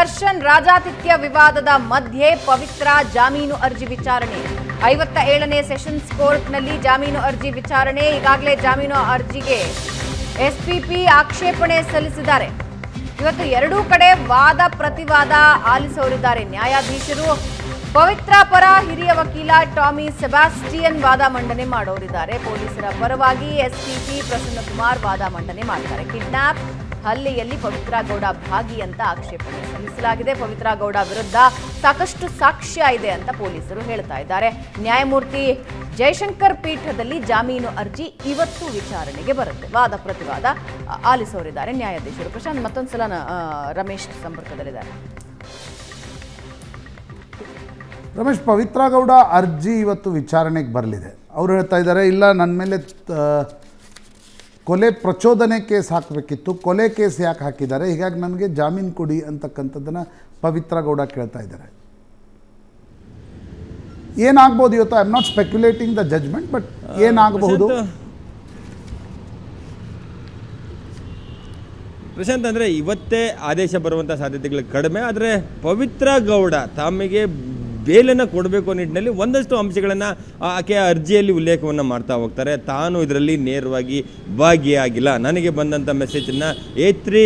ದರ್ಶನ್ ರಾಜಾತಿಥ್ಯ ವಿವಾದದ ಮಧ್ಯೆ ಪವಿತ್ರ ಜಾಮೀನು ಅರ್ಜಿ ವಿಚಾರಣೆ. ಐವತ್ತ ಏಳನೇ ಸೆಷನ್ಸ್ ಕೋರ್ಟ್ನಲ್ಲಿ ಜಾಮೀನು ಅರ್ಜಿ ವಿಚಾರಣೆ, ಈಗಾಗಲೇ ಜಾಮೀನು ಅರ್ಜಿಗೆ ಎಸ್ಪಿಪಿ ಆಕ್ಷೇಪಣೆ ಸಲ್ಲಿಸಿದ್ದಾರೆ. ಇವತ್ತು ಎರಡೂ ಕಡೆ ವಾದ ಪ್ರತಿವಾದ ಆಲಿಸೋರಿದ್ದಾರೆ ನ್ಯಾಯಾಧೀಶರು. ಪವಿತ್ರ ಪರ ಹಿರಿಯ ವಕೀಲ ಟಾಮಿ ಸೆಬಾಸ್ಟಿಯನ್ ವಾದ ಮಂಡನೆ ಮಾಡೋರಿದ್ದಾರೆ. ಪೊಲೀಸರ ಪರವಾಗಿ ಎಸ್ಪಿಪಿ ಪ್ರಸನ್ನಕುಮಾರ್ ವಾದ ಮಂಡನೆ ಮಾಡಿದ್ದಾರೆ ಕಿಡ್ನಾಪ್ ಹಲ್ಲೆಯಲ್ಲಿ ಪವಿತ್ರ ಗೌಡ ಭಾಗಿ ಅಂತ ಆಕ್ಷೇಪಣೆ ಸಲ್ಲಿಸಲಾಗಿದೆ. ಪವಿತ್ರ ಗೌಡ ವಿರುದ್ಧ ಸಾಕಷ್ಟು ಸಾಕ್ಷ್ಯ ಇದೆ ಅಂತ ಪೊಲೀಸರು ಹೇಳ್ತಾ ಇದ್ದಾರೆ. ನ್ಯಾಯಮೂರ್ತಿ ಜಯಶಂಕರ್ ಪೀಠದಲ್ಲಿ ಜಾಮೀನು ಅರ್ಜಿ ಇವತ್ತು ವಿಚಾರಣೆಗೆ ಬರುತ್ತೆ. ವಾದ ಪ್ರತಿವಾದ ಆಲಿಸೋರಿದ್ದಾರೆ. ನ್ಯಾಯಾಧೀಶರು ಪ್ರಶಾಂತ್ ಮತ್ತೊಂದು ಸಲ ರಮೇಶ್ ಸಂಪರ್ಕದಲ್ಲಿದ್ದಾರೆ. ರಮೇಶ್ ಪವಿತ್ರ ಗೌಡ ಅರ್ಜಿ ಇವತ್ತು ವಿಚಾರಣೆಗೆ ಬರಲಿದೆ. ಅವರು ಹೇಳ್ತಾ ಇದ್ದಾರೆ ಇಲ್ಲ ನನ್ನ ಮೇಲೆ ಕೊಲೆ ಪ್ರಚೋದನೆ ಕೇಸ್ ಹಾಕಬೇಕಿತ್ತು. ಕೊಲೆ ಕೇಸ್ ಯಾಕೆ ಹಾಕಿದ್ದಾರೆ? ಹೀಗಾಗಿ ನನಗೆ ಜಾಮೀನು ಕೊಡಿ ಅಂತಕ್ಕಂಥದ್ದನ್ನು ಪವಿತ್ರ ಗೌಡ ಕೇಳ್ತಾ ಇದ್ದಾರೆ. ಏನಾಗ್ಬೋದು ಇವತ್ತು? I am not speculating the judgement but ಏನಾಗಬಹುದು? ಪ್ರಶಾಂತ್, ಅಂದರೆ ಇವತ್ತೇ ಆದೇಶ ಬರುವಂಥ ಸಾಧ್ಯತೆಗಳು ಕಡಿಮೆ ಆದರೆ ಪವಿತ್ರ ಗೌಡ ತಮಗೆ ಬೇಲನ್ನು ಕೊಡಬೇಕು ಅನ್ನೋ ನಿಟ್ಟಿನಲ್ಲಿ ಒಂದಷ್ಟು ಅಂಶಗಳನ್ನು ಆಕೆಯ ಅರ್ಜಿಯಲ್ಲಿ ಉಲ್ಲೇಖವನ್ನು ಮಾಡ್ತಾ ಹೋಗ್ತಾರೆ. ತಾನು ಇದರಲ್ಲಿ ನೇರವಾಗಿ ಭಾಗಿಯಾಗಿಲ್ಲ. ನನಗೆ ಬಂದಂಥ ಮೆಸೇಜನ್ನು ಎ ತ್ರೀ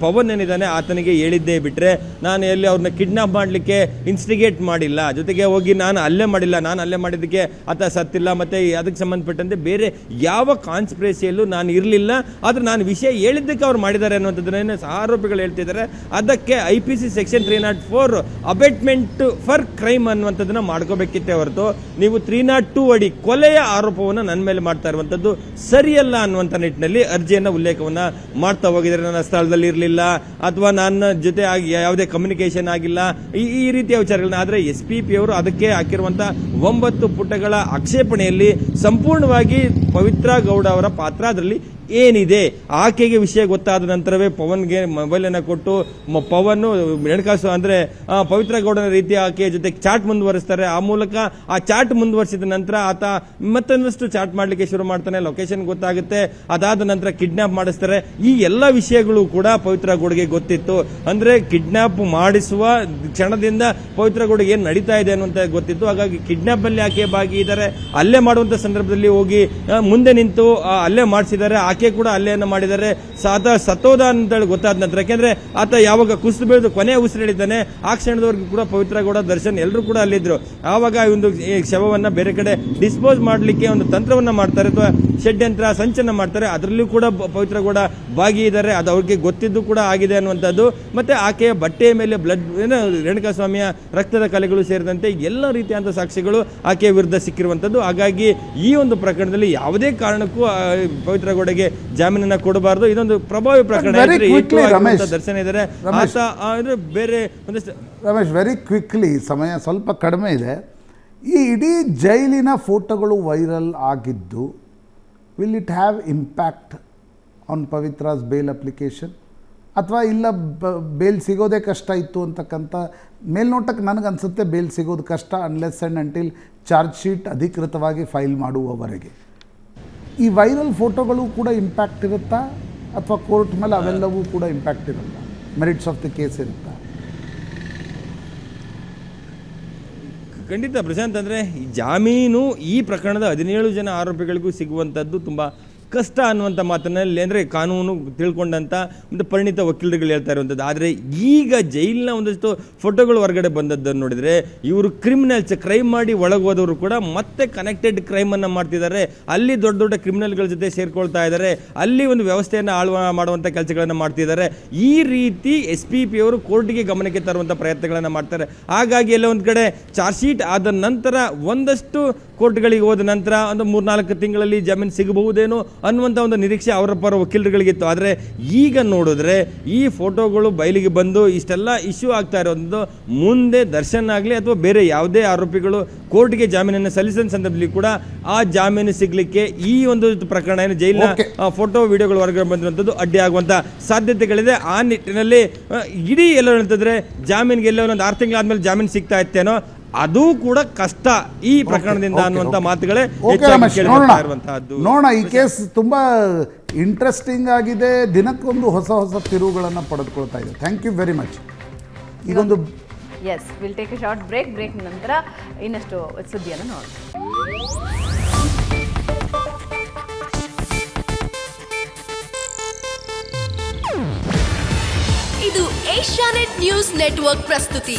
ಪವನ್ ಏನಿದ್ದಾನೆ ಆತನಿಗೆ ಹೇಳಿದ್ದೇ ಬಿಟ್ಟರೆ ನಾನು ಎಲ್ಲಿ ಅವ್ರನ್ನ ಕಿಡ್ನಾಪ್ ಮಾಡಲಿಕ್ಕೆ ಇನ್ಸ್ಟಿಗೇಟ್ ಮಾಡಿಲ್ಲ. ಜೊತೆಗೆ ಹೋಗಿ ನಾನು ಅಲ್ಲೇ ಮಾಡಿಲ್ಲ. ನಾನು ಅಲ್ಲೇ ಮಾಡಿದ್ದಕ್ಕೆ ಆತ ಸತ್ತಿಲ್ಲ. ಮತ್ತು ಅದಕ್ಕೆ ಸಂಬಂಧಪಟ್ಟಂತೆ ಬೇರೆ ಯಾವ ಕಾನ್ಸ್ಪಿರೇಸಿಯಲ್ಲೂ ನಾನು ಇರಲಿಲ್ಲ. ಆದರೆ ನಾನು ವಿಷಯ ಹೇಳಿದ್ದಕ್ಕೆ ಅವ್ರು ಮಾಡಿದ್ದಾರೆ ಅನ್ನುವಂಥದ್ದನ್ನೇ ಆರೋಪಿಗಳು ಹೇಳ್ತಿದ್ದಾರೆ. ಅದಕ್ಕೆ I P C section three not four abetment for crime ಅನ್ನುವಂಥದ್ದನ್ನ ಮಾಡ್ಕೋಬೇಕಿತ್ತೆ ಹೊರತು ನೀವು ತ್ರೀ ನಾಟ್ ಟೂ ಅಡಿ ಕೊಲೆಯ ಆರೋಪವನ್ನು ನನ್ನ ಮೇಲೆ ಮಾಡ್ತಾ ಇರುವಂಥದ್ದು ಸರಿಯಲ್ಲ ಅನ್ನುವಂಥ ನಿಟ್ಟಿನಲ್ಲಿ ಅರ್ಜಿಯನ್ನ ಉಲ್ಲೇಖವನ್ನ ಮಾಡ್ತಾ ಹೋಗಿದ್ದಾರೆ. ನನ್ನ ಸ್ಥಳದಲ್ಲಿ ಇರಲಿಲ್ಲ ಅಥವಾ ನನ್ನ ಜೊತೆ ಆಗಿ ಯಾವುದೇ ಕಮ್ಯುನಿಕೇಶನ್ ಆಗಿಲ್ಲ. ಈ ಈ ರೀತಿಯ ವಿಚಾರಗಳನ್ನ ಆದರೆ ಎಸ್ ಪಿ ಪಿ ಅವರು ಅದಕ್ಕೆ ಹಾಕಿರುವಂಥ ಒಂಬತ್ತು ಪುಟಗಳ ಆಕ್ಷೇಪಣೆಯಲ್ಲಿ ಸಂಪೂರ್ಣವಾಗಿ ಪವಿತ್ರ ಗೌಡ ಅವರ ಪಾತ್ರ. ಅದರಲ್ಲಿ ಏನಿದೆ? ಆಕೆಗೆ ವಿಷಯ ಗೊತ್ತಾದ ನಂತರವೇ ಪವನ್ಗೆ ಮೊಬೈಲನ್ನು ಕೊಟ್ಟು ಪವನ್ ಮೆಣಕಾಸು ಅಂದರೆ ಆ, ಪವಿತ್ರ ಗೌಡನ ರೀತಿ ಆಕೆಯ ಜೊತೆ ಚಾಟ್ ಮುಂದುವರಿಸ್ತಾರೆ. ಆ ಮೂಲಕ ಆ ಚಾಟ್ ಮುಂದುವರಿಸಿದ ನಂತರ ಆತ ಮತ್ತೊಂದಷ್ಟು ಚಾಟ್ ಮಾಡಲಿಕ್ಕೆ ಶುರು ಮಾಡ್ತಾನೆ. ಲೊಕೇಶನ್ ಗೊತ್ತಾಗುತ್ತೆ. ಅದಾದ ನಂತರ ಕಿಡ್ನಾಪ್ ಮಾಡಿಸ್ತಾರೆ. ಈ ಎಲ್ಲ ವಿಷಯಗಳು ಕೂಡ ಪವಿತ್ರ ಗೌಡ್ಗೆ ಗೊತ್ತಿತ್ತು. ಅಂದರೆ ಕಿಡ್ನಾಪ್ ಮಾಡಿಸುವ ಕ್ಷಣದಿಂದ ಪವಿತ್ರ ಗೌಡ್ಗೆ ಏನು ನಡೀತಾ ಇದೆ ಅನ್ನುವಂಥ ಗೊತ್ತಿತ್ತು. ಹಾಗಾಗಿ ಕಿಡ್ನಾಪ್ನಲ್ಲಿ ಆಕೆ ಭಾಗಿಯಿದ್ದಾರೆ ಅಲ್ಲೇ ಮಾಡುವಂಥ ಸಂದರ್ಭದಲ್ಲಿ ಹೋಗಿ ಮುಂದೆ ನಿಂತು ಅಲ್ಲೇ ಮಾಡಿಸಿದ್ದಾರೆ. ಆಕೆ ಕೂಡ ಅಲ್ಲೇನ ಮಾಡಿದ್ದಾರೆ. ಸಾತ ಸತ್ತೋದ ಅಂತೇಳಿ ಗೊತ್ತಾದ ನಂತರ, ಯಾಕೆಂದ್ರೆ ಆತ ಯಾವಾಗ ಕುಸಿದು ಬೆಳೆದು ಕೊನೆ ಉಸಿರೆಳಿತಾನೆ ಆ ಕ್ಷಣದವರೆಗೂ ಕೂಡ ಪವಿತ್ರ ಗೌಡ ದರ್ಶನ್ ಎಲ್ಲರೂ ಕೂಡ ಅಲ್ಲಿದ್ರು. ಆವಾಗ ಈ ಒಂದು ಶವವನ್ನ ಬೇರೆ ಕಡೆ ಡಿಸ್ಪೋಸ್ ಮಾಡಲಿಕ್ಕೆ ಒಂದು ತಂತ್ರವನ್ನ ಮಾಡ್ತಾರೆ ಅಥವಾ ಷಡ್ಯಂತ್ರ ಸಂಚನ ಮಾಡ್ತಾರೆ. ಅದರಲ್ಲೂ ಕೂಡ ಪವಿತ್ರ ಗೌಡ ಭಾಗಿಯಿದ್ದಾರೆ ಅದು ಅವ್ರಿಗೆ ಗೊತ್ತಿದ್ದು ಕೂಡ ಆಗಿದೆ ಅನ್ನುವಂಥದ್ದು. ಮತ್ತೆ ಆಕೆಯ ಬಟ್ಟೆಯ ಮೇಲೆ ಬ್ಲಡ್ ಏನು ರೇಣುಕಾಸ್ವಾಮಿಯ ರಕ್ತದ ಕಲೆಗಳು ಸೇರಿದಂತೆ ಎಲ್ಲ ರೀತಿಯಾದ ಸಾಕ್ಷಿಗಳು ಆಕೆಯ ವಿರುದ್ಧ ಸಿಕ್ಕಿರುವಂಥದ್ದು. ಹಾಗಾಗಿ ಈ ಒಂದು ಪ್ರಕರಣದಲ್ಲಿ ಯಾವುದೇ ಕಾರಣಕ್ಕೂ ಪವಿತ್ರ ಗೌಡಗೆ ಜಾಮೀನನ್ನ ಕೊಡಬಾರದು. ಇದೊಂದು ಪ್ರಭಾವಿ ಪ್ರಕರಣ. ದರ್ಶನ ಇದ್ದಾರೆ. ಅಂದ್ರೆ ಬೇರೆ ಒಂದಷ್ಟು ರಮೇಶ್ ವೆರಿ ಕ್ವಿಕ್ಲಿ ಸಮಯ ಸ್ವಲ್ಪ ಕಡಿಮೆ ಇದೆ. ಈ ಇಡೀ ಜೈಲಿನ ಫೋಟೋಗಳು ವೈರಲ್ ಆಗಿದ್ದು will it have impact on Pavithra's bail application ಅಥವಾ ಇಲ್ಲ ಬೇಲ್ ಸಿಗೋದೇ ಕಷ್ಟ ಇತ್ತು ಅಂತಕ್ಕಂಥ ಮೇಲ್ನೋಟಕ್ಕೆ ನನಗನ್ಸುತ್ತೆ ಬೇಲ್ ಸಿಗೋದು ಕಷ್ಟ unless and until charge sheet ಅಧಿಕೃತವಾಗಿ ಫೈಲ್ ಮಾಡುವವರೆಗೆ. ಈ ವೈರಲ್ ಫೋಟೋಗಳು ಕೂಡ ಇಂಪ್ಯಾಕ್ಟ್ ಇರುತ್ತಾ? ಅಥವಾ ಕೋರ್ಟ್ ಮೇಲೆ ಅವೆಲ್ಲವೂ ಕೂಡ ಇಂಪ್ಯಾಕ್ಟ್ ಇರುತ್ತಾ? ಮೆರಿಟ್ಸ್ ಆಫ್ ದಿ ಕೇಸ್ ಇರುತ್ತಾ? ಖಂಡಿತ ಪ್ರಶಾಂತ್, ಅಂದರೆ ಜಾಮೀನು ಈ ಪ್ರಕರಣದ ಹದಿನೇಳು ಜನ ಆರೋಪಿಗಳಿಗೂ ಸಿಗುವಂಥದ್ದು ತುಂಬಾ ಕಷ್ಟ ಅನ್ನುವಂಥ ಮಾತಿನಲ್ಲಿ ಅಂದರೆ ಕಾನೂನು ತಿಳ್ಕೊಂಡಂಥ ಒಂದು ಪರಿಣಿತ ವಕೀಲರುಗಳು ಹೇಳ್ತಾ ಇರುವಂಥದ್ದು ಆದರೆ ಈಗ ಜೈಲಿನ ಒಂದಷ್ಟು ಫೋಟೋಗಳು ಹೊರಗಡೆ ಬಂದದ್ದನ್ನು ನೋಡಿದರೆ ಇವರು ಕ್ರಿಮಿನಲ್ಸ್ ಕ್ರೈಮ್ ಮಾಡಿ ಒಳಗೋದವರು ಕೂಡ ಮತ್ತೆ ಕನೆಕ್ಟೆಡ್ ಕ್ರೈಮನ್ನು ಮಾಡ್ತಿದ್ದಾರೆ. ಅಲ್ಲಿ ದೊಡ್ಡ ದೊಡ್ಡ ಕ್ರಿಮಿನಲ್ಗಳ ಜೊತೆ ಸೇರ್ಕೊಳ್ತಾ ಇದ್ದಾರೆ. ಅಲ್ಲಿ ಒಂದು ವ್ಯವಸ್ಥೆಯನ್ನು ಆಳ್ವ ಮಾಡುವಂಥ ಕೆಲಸಗಳನ್ನು ಮಾಡ್ತಿದ್ದಾರೆ. ಈ ರೀತಿ ಎಸ್ ಪಿ ಪಿ ಅವರು ಕೋರ್ಟ್ಗೆ ಗಮನಕ್ಕೆ ತರುವಂಥ ಪ್ರಯತ್ನಗಳನ್ನು ಮಾಡ್ತಾರೆ. ಹಾಗಾಗಿ ಎಲ್ಲ ಒಂದು ಕಡೆ ಚಾರ್ಜ್ ಶೀಟ್ ಆದ ನಂತರ ಒಂದಷ್ಟು ಕೋರ್ಟ್ಗಳಿಗೆ ಹೋದ ನಂತರ ಒಂದು ಮೂರ್ನಾಲ್ಕು ತಿಂಗಳಲ್ಲಿ ಜಾಮೀನು ಸಿಗಬಹುದೇನೋ ಅನ್ನುವಂಥ ಒಂದು ನಿರೀಕ್ಷೆ ಅವರ ಪರ ವಕೀಲರುಗಳಿಗಿತ್ತು. ಆದರೆ ಈಗ ನೋಡಿದ್ರೆ ಈ ಫೋಟೋಗಳು ಬಯಲಿಗೆ ಬಂದು ಇಷ್ಟೆಲ್ಲ ಇಶ್ಯೂ ಆಗ್ತಾ ಇರೋದು ಮುಂದೆ ದರ್ಶನ್ ಆಗಲಿ ಅಥವಾ ಬೇರೆ ಯಾವುದೇ ಆರೋಪಿಗಳು ಕೋರ್ಟ್ಗೆ ಜಾಮೀನನ್ನು ಸಲ್ಲಿಸಿದ ಸಂದರ್ಭದಲ್ಲಿ ಕೂಡ ಆ ಜಾಮೀನು ಸಿಗಲಿಕ್ಕೆ ಈ ಒಂದು ಪ್ರಕರಣ ಏನು ಜೈಲಿನ ಫೋಟೋ ವಿಡಿಯೋಗಳು ಹೊರಗೆ ಬಂದಿರುವಂಥದ್ದು ಅಡ್ಡಿ ಆಗುವಂಥ ಸಾಧ್ಯತೆಗಳಿದೆ. ಆ ನಿಟ್ಟಿನಲ್ಲಿ ಇಡೀ ಎಲ್ಲ ಅಂತಂದ್ರೆ ಜಾಮೀನಿಗೆ ಎಲ್ಲ ಒಂದು ಆರು ತಿಂಗಳಾದ್ಮೇಲೆ ಜಾಮೀನು ಸಿಗ್ತಾ ಇತ್ತೇನೋ ಅದು ಕೂಡ ಕಷ್ಟ ಈ ಪ್ರಕರಣದಿಂದ ಅನ್ನುವಂಥ ಮಾತುಗಳೇ ನೋಡೋಣ. ಈ ಕೇಸ್ ತುಂಬಾ ಇಂಟ್ರೆಸ್ಟಿಂಗ್ ಆಗಿದೆ. ದಿನಕ್ಕೊಂದು ಹೊಸ ಹೊಸ ತಿರುವುಗಳನ್ನು ಪಡೆದುಕೊಳ್ತಾ ಇದೆ. ಥ್ಯಾಂಕ್ ಯು ವೆರಿ ಮಚ್ ಈಗೊಂದು yes will take a short break break ನಂತರ ಇನ್ನಷ್ಟು ಸುದ್ದಿಯನ್ನು ನೋಡೋಣ. ಇದು ಏಷ್ಯಾನೆಟ್ ನ್ಯೂಸ್ ನೆಟ್ವರ್ಕ್ ಪ್ರಸ್ತುತಿ.